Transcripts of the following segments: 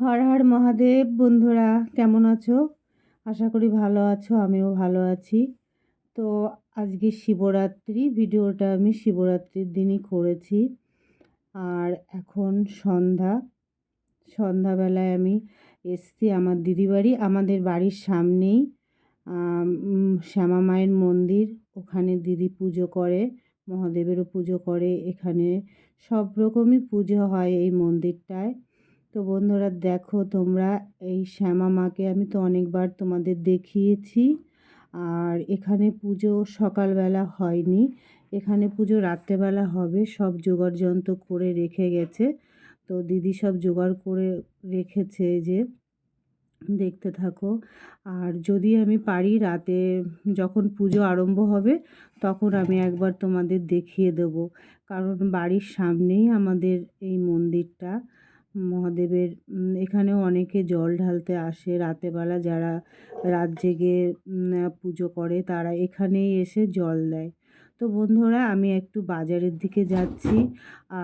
হর হর মহাদেব বন্ধুরা, কেমন আছো? আশা করি ভালো আছো, আমিও ভালো আছি। তো আজকে শিবরাত্রি, ভিডিওটা আমি শিবরাত্রির দিনই করেছি। আর এখন সন্ধ্যা, সন্ধ্যাবেলায় আমি এসছি আমার দিদি বাড়ি আমাদের বাড়ির সামনেই শ্যামা মায়ের মন্দির। ওখানে দিদি পুজো করে, মহাদেবেরও পুজো করে। এখানে সব রকমই পুজো হয় এই মন্দিরটায়। তো বন্ধুরা দেখো তোমরা এই শ্যামা মাকে আমি তো অনেকবার তোমাদের দেখিয়েছি। আর এখানে পুজো সকালবেলা হয়নি। এখানে পুজো রাত্রেবেলা হবে, সব জোগাড় যন্ত্র করে রেখে গেছে। তো দিদি সব জোগাড় করে রেখেছে যে, দেখতে থাকো। আর যদি আমি পারি রাতে যখন পুজো আরম্ভ হবে, তখন আমি একবার তোমাদের দেখিয়ে দেব। কারণ বাড়ির সামনেই আমাদের এই মন্দিরটা। মহাদেবের এখানেও অনেকে জল ঢালতে আসে। রাতেবেলা যারা রাত জেগে পুজো করে, তারা এখানেই এসে জল দেয়। তো বন্ধুরা, আমি একটু বাজারের দিকে যাচ্ছি।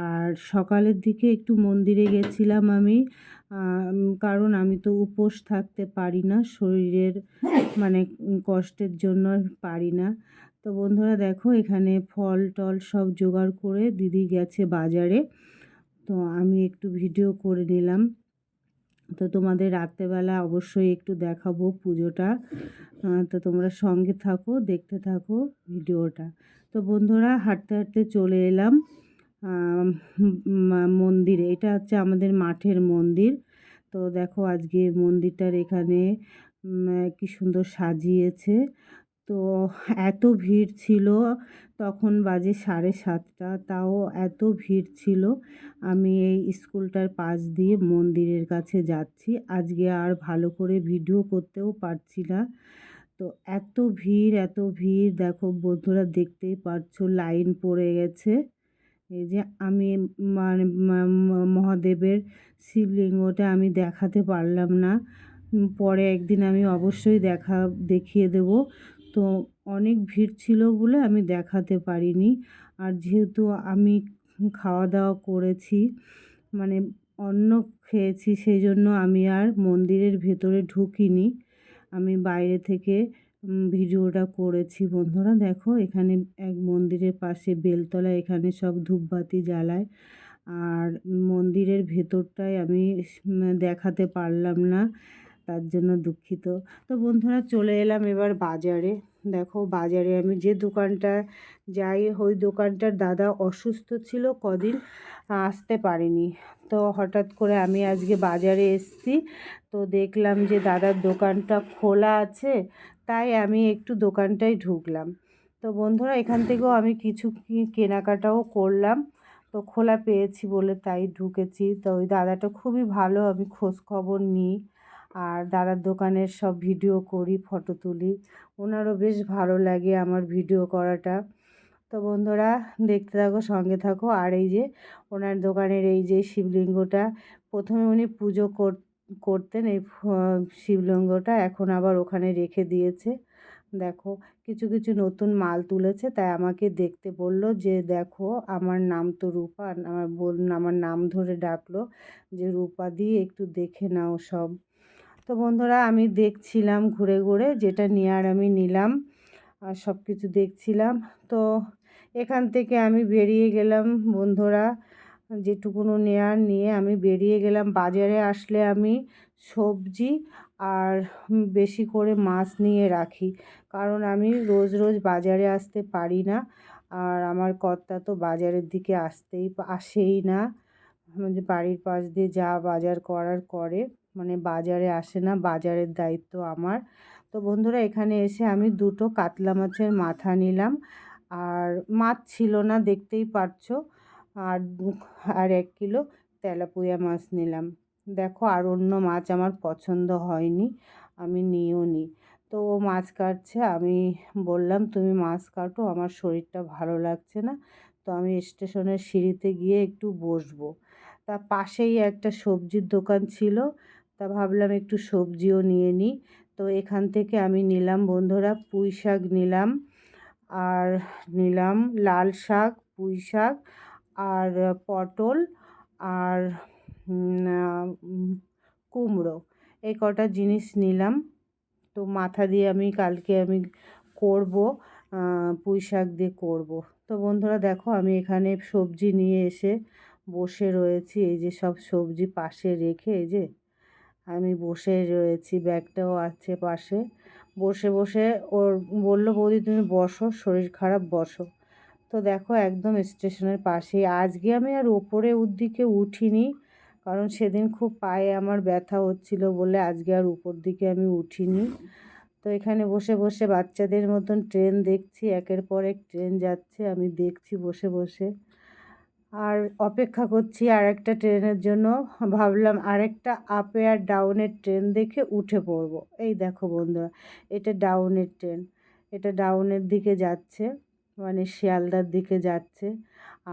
আর সকালের দিকে একটু মন্দিরে গেছিলাম আমি। কারণ আমি তো উপোস থাকতে পারি না, শরীরের মানে কষ্টের জন্য পারি না। তো বন্ধুরা, দেখো এখানে ফল টল সব জোগাড় করে দিদি গেছে বাজারে। তো আমি একটু ভিডিও করে নিলাম। তো তোমাদের রাত্রেবেলা অবশ্যই একটু দেখাবো পুজোটা। তো তোমরা সঙ্গে থাকো, দেখতে থাকো ভিডিওটা। তো বন্ধুরা, হাঁটতে হাঁটতে চলে এলাম। মন্দিরে, এটা হচ্ছে আমাদের মাঠের মন্দির। তো দেখো আজকে মন্দিরটার এখানে কি সুন্দর সাজিয়েছে। তো এত ভিড় ছিল, তখন বাজে সাড়ে সাতটা, তাও এত ভিড় ছিল। আমি এই স্কুলটার পাশ দিয়ে মন্দিরের কাছে যাচ্ছি। আজকে আর ভালো করে ভিডিও করতেও পারছি না। তো এত ভিড় এত ভিড়, দেখো বন্ধুরা দেখতেই পারছ, লাইন পড়ে গেছে। এই যে আমি মানে মহাদেবের শিবলিঙ্গটা আমি দেখাতে পারলাম না। পরে একদিন আমি অবশ্যই দেখা দেখিয়ে দেব। তো অনেক ভিড় ছিল বলে আমি দেখাতে পারিনি। আর যেহেতু আমি খাওয়া দাওয়া করেছি মানে অন্ন খেয়েছি সেই জন্য আমি আর মন্দিরের ভেতরে ঢুকিনি। আমি বাইরে থেকে ভিডিওটা করেছি। বন্ধুরা, দেখো, এখানে এক মন্দিরের পাশে বেলতলা, এখানে সব ধূপবাতি জ্বালায়। আর মন্দিরের ভেতরটায় আমি দেখাতে পারলাম না। তার জন্য দুঃখিত। তো বন্ধুরা চলে এলাম এবার বাজারে। দেখো বাজারে আমি যে দোকানটা যাই, ওই দোকানটার দাদা অসুস্থ ছিল কদিন, আসতে পারেনি। তো হঠাৎ করে আমি আজকে বাজারে এসছি। তো দেখলাম যে দাদার দোকানটা খোলা আছে, তাই আমি একটু দোকানটায় ঢুকলাম। তো বন্ধুরা এখান থেকেও আমি কিছু কেনাকাটাও করলাম। তো খোলা পেয়েছি বলে তাই ঢুকেছি। তো ওই দাদাটা খুবই ভালো, আমি খোঁজ খবর নিই। আর দাদার দোকানের সব ভিডিও করি, ফটো তুলি। ওনারও বেশ ভালো লাগে আমার ভিডিও করাটা। তো বন্ধুরা, দেখতে থাকো, সঙ্গে থাকো। আর এই যে ওনার দোকানের এই যে শিবলিঙ্গটা, প্রথমে উনি পুজো করতেন এই শিবলিঙ্গটা, এখন আবার ওখানে রেখে দিয়েছে। দেখো, কিছু কিছু নতুন মাল তুলেছে, তাই আমাকে দেখতে বলল যে, দেখো, আমার নাম তো রূপা, আমার বল আমার নাম ধরে ডাকলো যে, রূপা দিয়ে একটু দেখে নাও সব। তো বন্ধুরা আমি দেখছিলাম ঘুরে ঘুরে যেটা নেওয়ার আমি নিলাম আর সব কিছু দেখছিলাম। তো এখান থেকে আমি বেরিয়ে গেলাম বন্ধুরা, যেটুকুনো নেয়ার নিয়ে আমি বেরিয়ে গেলাম। বাজারে আসলে আমি সবজি আর বেশি করে মাছ নিয়ে রাখি, কারণ আমি রোজ রোজ বাজারে আসতে পারি না আর আমার কর্তা তো বাজারের দিকে আসতেই আসেই না। বাড়ির পাশ দিয়ে যা বাজার করার করে। মানে বাজারে আসে না, বাজারের দায়িত্ব আমার। তো বন্ধুরা, এখানে এসে আমি দুটো কাতলা মাছের মাথা নিলাম। আর মাছ ছিল না, দেখতেই পারছ। আর আর এক কিলো তেলাপুয়া মাছ নিলাম। দেখো, আর অন্য মাছ আমার পছন্দ হয়নি, আমি নিও নি। তো ও মাছ কাটছে, আমি বললাম, তুমি মাছ কাটো, আমার শরীরটা ভালো লাগছে না। তো আমি স্টেশনের সিঁড়িতে গিয়ে একটু বসবো। তা পাশেই একটা সবজির দোকান ছিল তা ভাবলাম একটু সবজিও নিয়ে নিই তো এখান থেকে আমি নিলাম বন্ধুরা পুঁই শাক নিলাম, আর নিলাম লাল শাক, পুঁই শাক, আর পটল, আর কুমড়ো। এই কটা জিনিস নিলাম। তো মাথা দিয়ে আমি কালকে আমি করব পুঁই শাক দিয়ে করব। তো বন্ধুরা দেখো আমি এখানে সবজি নিয়ে এসে বসে রয়েছি, এই যে সব সবজি পাশে রেখে এই যে আমি বসে রয়েছি, ব্যাগটাও আছে পাশে। বসে বসে ওর বলল, বৌদি, তুমি বসো, শরীর খারাপ, বসো। তো দেখো, একদম স্টেশনের পাশে আজকে আমি আর ওপরে দিকে উঠিনি, কারণ সেদিন খুব পায়ে আমার ব্যথা হচ্ছিল বলে আজকে আর উপর দিকে আমি উঠিনি। তো এখানে বসে বসে বাচ্চাদের মতন ট্রেন দেখছি, একের পর এক ট্রেন যাচ্ছে, আমি দেখছি বসে বসে। আর অপেক্ষা করছি আর একটা ট্রেনের জন্য। ভাবলাম আরেকটা আপে আর ডাউনের ট্রেন দেখে উঠে পড়ব। এই দেখো বন্ধুরা, এটা ডাউনের ট্রেন এটা ডাউনের দিকে যাচ্ছে মানে শিয়ালদার দিকে যাচ্ছে।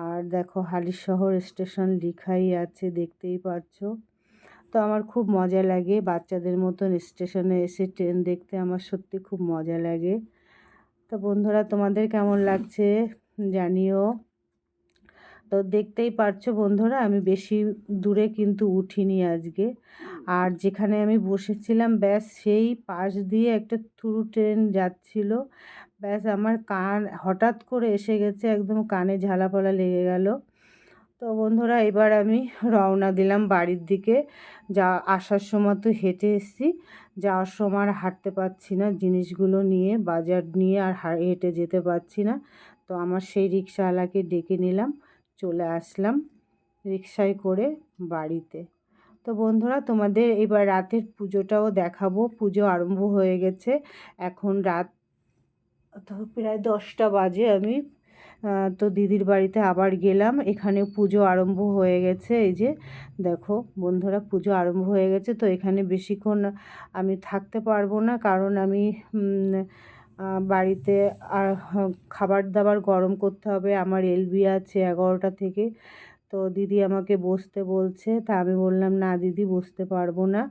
আর দেখো হালিশহর স্টেশন লিখাই আছে, দেখতেই পারছ। তো আমার খুব মজা লাগে বাচ্চাদের মতন স্টেশনে এসে ট্রেন দেখতে, আমার সত্যি খুব মজা লাগে। তো বন্ধুরা, তোমাদের কেমন লাগছে জানিও। তো দেখতেই পারছ বন্ধুরা, আমি বেশি দূরে কিন্তু উঠিনি আজকে। আর যেখানে আমি বসেছিলাম, ব্যাস সেই পাশ দিয়ে একটা থ্রু ট্রেন যাচ্ছিল। ব্যাস আমার কান হঠাৎ করে এসে গেছে, একদম কানে ঝালাপালা লেগে গেল। তো বন্ধুরা, এবার আমি রওনা দিলাম বাড়ির দিকে। যা আসার সময় তো হেঁটে এসেছি, যাওয়ার সময় আর হাঁটতে পারছি না। জিনিসগুলো নিয়ে, বাজার নিয়ে আর হেঁটে যেতে পারছি না। তো আমার সেই রিক্সাওয়ালাকে ডেকে নিলাম। চলে আসলাম রিক্সায় করে বাড়িতে। তো বন্ধুরা, তোমাদের এবার রাতের পুজোটাও দেখাবো। পুজো আরম্ভ হয়ে গেছে। এখন রাত প্রায় দশটা বাজে আমি। তো দিদির বাড়িতে আবার গেলাম। এখানে পুজো আরম্ভ হয়ে গেছে। এই যে দেখো বন্ধুরা, পুজো আরম্ভ হয়ে গেছে। তো এখানে বেশিক্ষণ আমি থাকতে পারব না। কারণ আমি বাড়িতে আর খাবার দাবার গরম করতে হবে। আমার এলবি আছে এগারোটা থেকে। তো দিদি আমাকে বসতে বলছে। তা আমি বললাম, না দিদি, বসতে পারব না।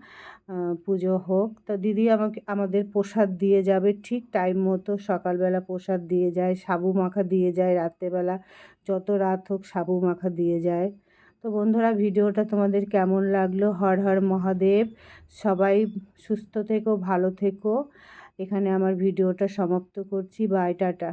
পুজো হোক। তা দিদি আমাকে, আমাদের প্রসাদ দিয়ে যাবে ঠিক টাইম মতো। সকালবেলা প্রসাদ দিয়ে যায়, সাবু মাখা দিয়ে যায় রাত্রেবেলা। যত রাত হোক সাবু মাখা দিয়ে যায়। তো বন্ধুরা, ভিডিওটা তোমাদের কেমন লাগল? হর হর মহাদেব। সবাই সুস্থ থেকো, ভালো থেকো। এখানে আমার ভিডিওটা সমাপ্ত করছি। Bye tata.